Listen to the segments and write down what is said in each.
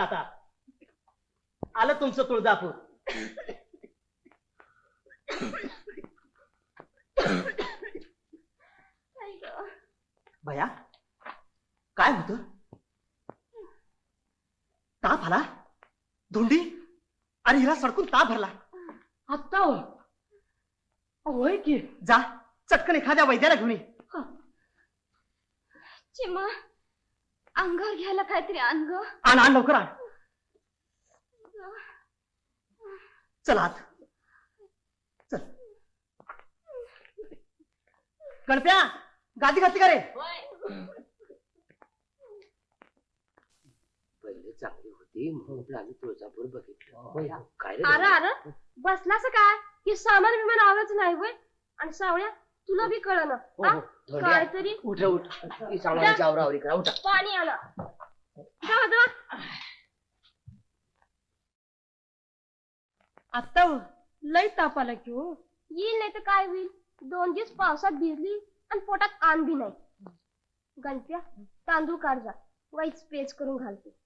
आता. आलं तुमचं तुळजापूर. भया काय होत? ताप आला? धुंडी? अरे हिला सडकून ताप भरला. आत्ता होय? की. जा चटकन एखाद्या वैद्याला घेऊन ये. चिमा अंगावर घ्यायला काहीतरी अंग आण आण लवकर आण. चल आत. चल. गणप्या गादी घातली का रे? पहिले चांगली होती म्हणून आम्ही तुळजापूर बघितलं. काय रे अरे अरे बसलास काय? हे सामान विमान आवडच नाही वय आणि सावळ्या तुला बी कळ ना? हो, हो. धोंड्या. काहीतरी? उठ उठ. ही सामानाची आवरावरी करा उठा. पाणी आला. आता हो, लय ताप आला की हो येईल नाही तर काय होईल? दोन दिवस पावसात भिजली आणि पोटात आण बी नाही. गणप्या तांदूळ काढ जा. वाईच पेज करून घालते.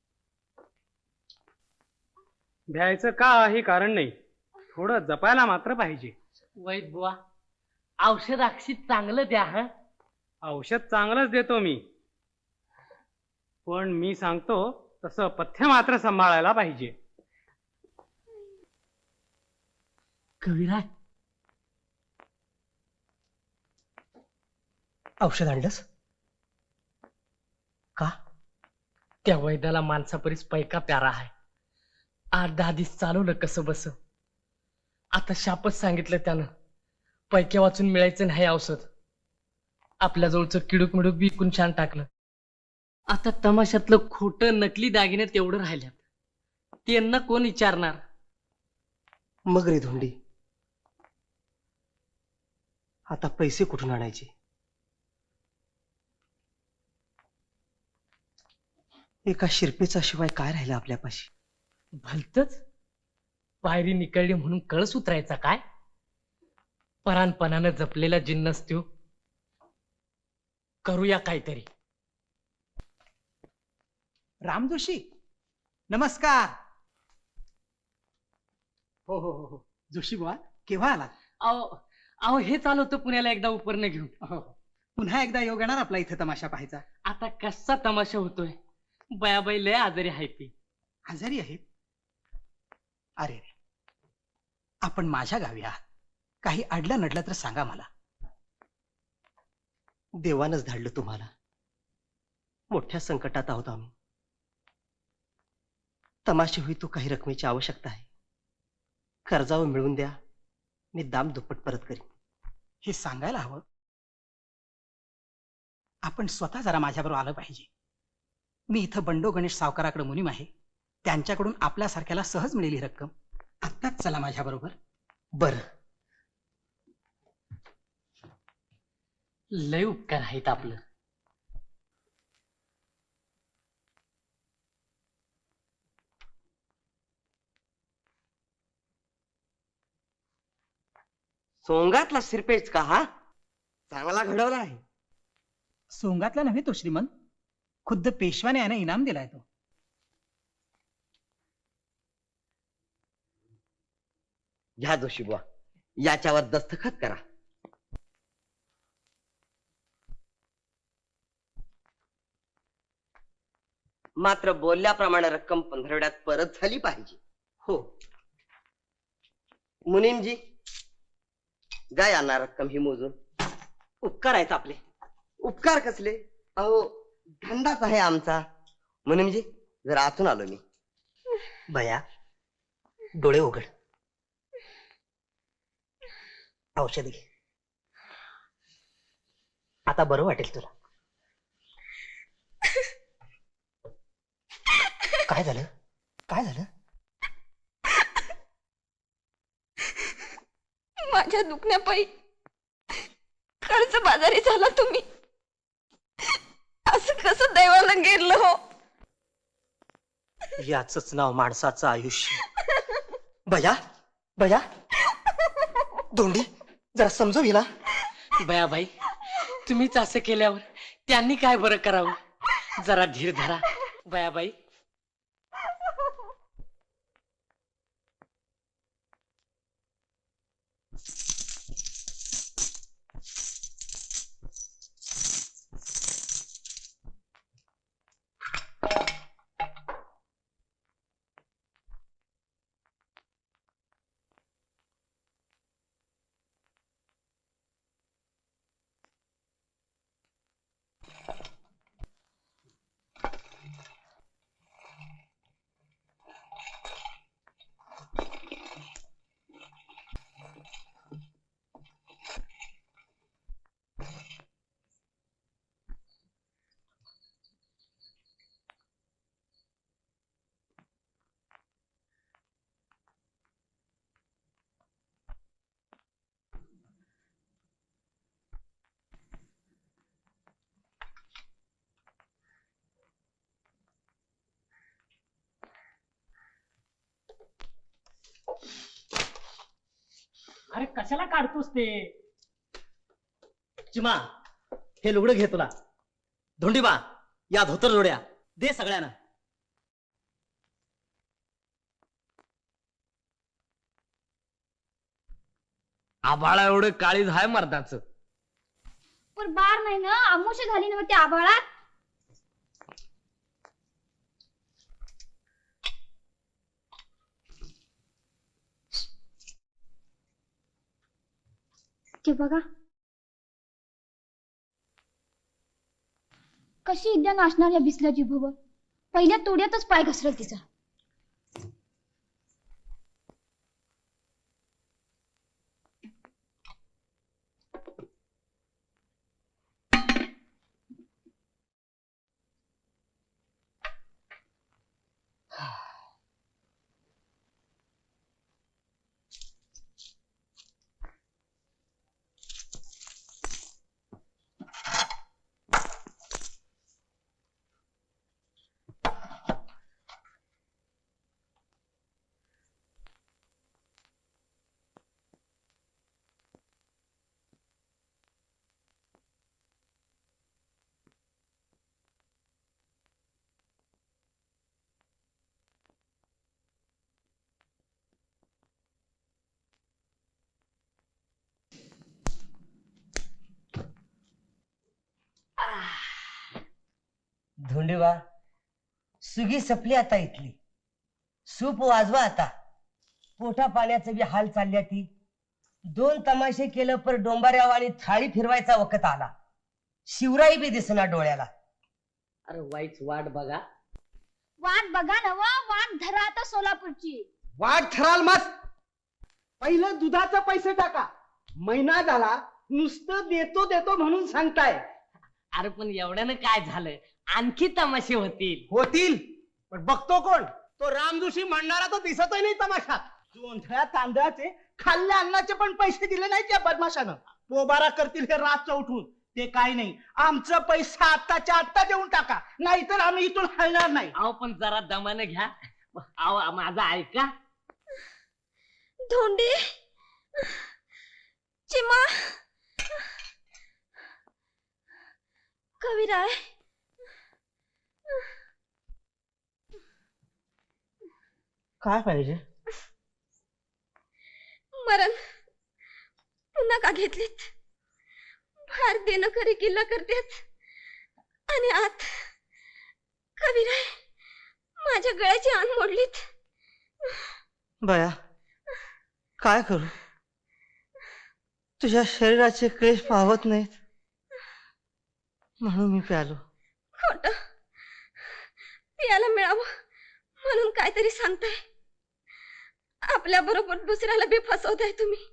भ्यायचं काही कारण नाही. थोडं जपायला मात्र पाहिजे. वैद बुवा. औषध अक्षित चांगलं द्या हा? औषध चांगलंच देतो मी. पण मी सांगतो तसं पथ्य मात्र सांभाळायला पाहिजे. कविराय औषध आणलंस? का? त्या वैद्याला माणसापरीस पैका प्यारा आहे. आठ दहा दिवस चालवलं कसं बस. आता शापच सांगितलं त्यानं. पैक्या वाचून मिळायचं नाही औषध. आपल्या जवळचं किडूक मिडूक विकून छान टाकलं. आता तमाशातलं खोटं नकली दागिने तेवढं राहिल्यात. त्यांना कोण विचारणार? मग रे धुंडी. आता पैसे कुठून आणायचे? एका शिरपेचा शिवाय काय राहिलं आपल्यापाशी? भलतच. पायरी निकळली म्हणून कळस उतरायचा काय? परानपणानं जपलेला जिन्नस त्यो. करूया काहीतरी. राम जोशी नमस्कार. हो हो हो हो. जोशी बुवा केव्हा आला अहो अहो हे चालवतं पुण्याला एकदा उपरनं घेऊन. हो पुन्हा एकदा योग येणार आपला इथं तमाशा पाहायचा? आता कसा तमाशा होतोय? बयाबाई लय आजारी आहे ती. आजारी आहेत? अरे रे. आपण माझ्या गावी आहात. काही अडलं नडलं तर सांगा मला. देवानच धाडलं तुम्हाला. मोठ्या संकटात आहोत आम्ही. तमाशे होई तो काही रकमेची आवश्यकता आहे. कर्जावर मिळवून द्या. मी दाम दुप्पट परत करीन. हे सांगायला हवं. आपण स्वतः जरा माझ्याबरोबर आलं पाहिजे. मी इथं बंडो गणेश सावकाराकडे मुनीम आहे. त्यांच्याकडून आपल्यासारख्याला सहज मिळेल ही रक्कम. आत्ताच चला माझ्याबरोबर. बर. लय उपकार आहेत आपलं. सोंगातला सिरपेच का हा? चांगला घडवला आहे. सोंगातला नव्हे तो श्रीमंत. खुद्द पेशवाने याने इनाम दिलाय तो. घ्या जोशी बुवा. याच्यावर दस्तखत करा. मात्र बोलल्याप्रमाणे रक्कम पंधरवड्यात परत झाली पाहिजे. हो. मुनीमजी द्या यांना रक्कम ही मोजून. उपकार आहेत आपले. उपकार कसले? अहो धंदाच आहे आमचा. मुनीमजी जरा आतून आलो मी. बया डोळे उघड. औषध. घे आता बरं वाटेल तुला. काय झालं? काय झालं? माझ्या दुखण्यापायी कर्ज बाजारी झाला तुम्ही. असं कसं दैवाला गेलं हो? याच नाव माणसाचं आयुष्य. बया बया दोंडी जरा समजव हिला. बयाबाई तुम्हीच असं केल्यावर त्यांनी काय बरं करावं? जरा धीर धरा. बयाबाई अरे कशाला काढतोस ते? चिमा हे लुगडं घे तुला. धोंडीबा या धोतर जोड्या. दे सगळ्यांना. आभाळा एवढं काळीज आहे मर्दाचं. पण बार नाही ना आमुष झाली ना त्या आभाळात. ते बघा. कशी इद्या नाचणार या बिसल्याची भुव. पहिल्या तोड्यातच पाय घसरेल तिचा. धोंडीबा सुगी सपली आता इथली. सूप वाजवा आता. पोटा पाण्याचं बी हाल चालल्या ती. दोन तमाशे केलं पर डोंबाऱ्याव आणि थाळी फिरवायचा वखत आला. शिवराई बी दिसना डोळ्याला. अरे वाईच वाट बघा. वाट बघा ना वा वाट धरा आता सोलापूरची. वाट ठराल मस्त. पहिलं दुधाचा पैसे टाका. महिना झाला नुसतं देतो देतो म्हणून सांगताय. अरे पण एवढ्यानं काय झालं आणखी तमाशे होतील. होतील. पण बघतो कोण? तो रामजोशी म्हणणारा तो दिसतही नाही तमाशा. जोंधळ्या तांदळाचे खाल्ल्या अन्नाचे पण पैसे दिले नाही त्या बदमाशानं. पोबारा करतील हे रात उठून. ते काही नाही. आमचं पैसा आत्ताच्या आत्ता देऊन टाका. नाहीतर आम्ही इथून हलणार नाही. अहो पण जरा दमानं घ्या. अहो माझा ऐका. धोंडी. चिमा. कविराय काय पाहिजे? मरण. पुन्हा का घेतलीत? फार देणं खरी किल्ला करतेत. आणि आत कविराय माझ्या गळ्याची आण मोडलीत. बया काय करू? तुझ्या शरीराचे क्लेश पावत नाहीत. म्हणून मी प्यालो. खोट. पियाला मिळावं म्हणून काहीतरी सांगताय. आपल्या बरोबर दुसऱ्याला बी फसवताय तुम्ही.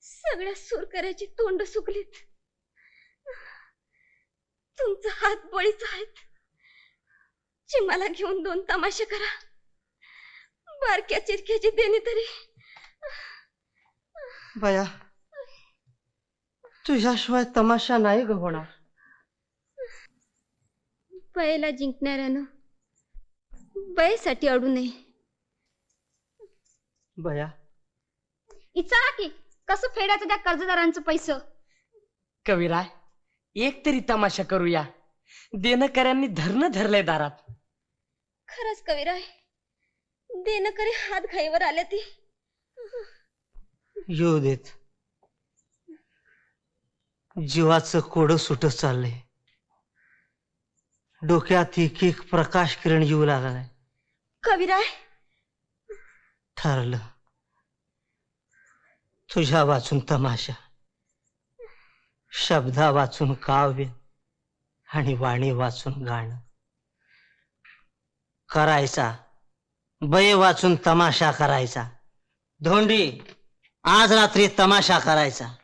सगळ्या सुरकऱ्याची तोंड सुकलीत. तुमचा हात बळीच आहेत. चिमाला घेऊन दोन तमाशे करा. बारक्या चिरक्याची देणी तरी. बया तुझ्याशिवाय तमाशा नाही ग होणार. बयला जिंकणाऱ्यानं बयसाठी अडू नये. बया. इचारा की कसं फेडायचं त्या कर्जदारांचं पैसे? कविराय एक तरी तमाशा करूया. देणकऱ्यांनी धरणं धरलंय दारात. खरंच कविराय देणं करे हात घाईवर आल्या ती येऊ देत. जीवाचं कोडं सुटत चाललंय. डोक्यात एक एक प्रकाश किरण येऊ लागलाय. कविराय. ठरलं. तुझ्या वाचून तमाशा. शब्दा वाचून काव्य आणि वाणी वाचून गाणं. करायचा. बये वाचून तमाशा करायचा. धोंडी आज रात्री तमाशा करायचा.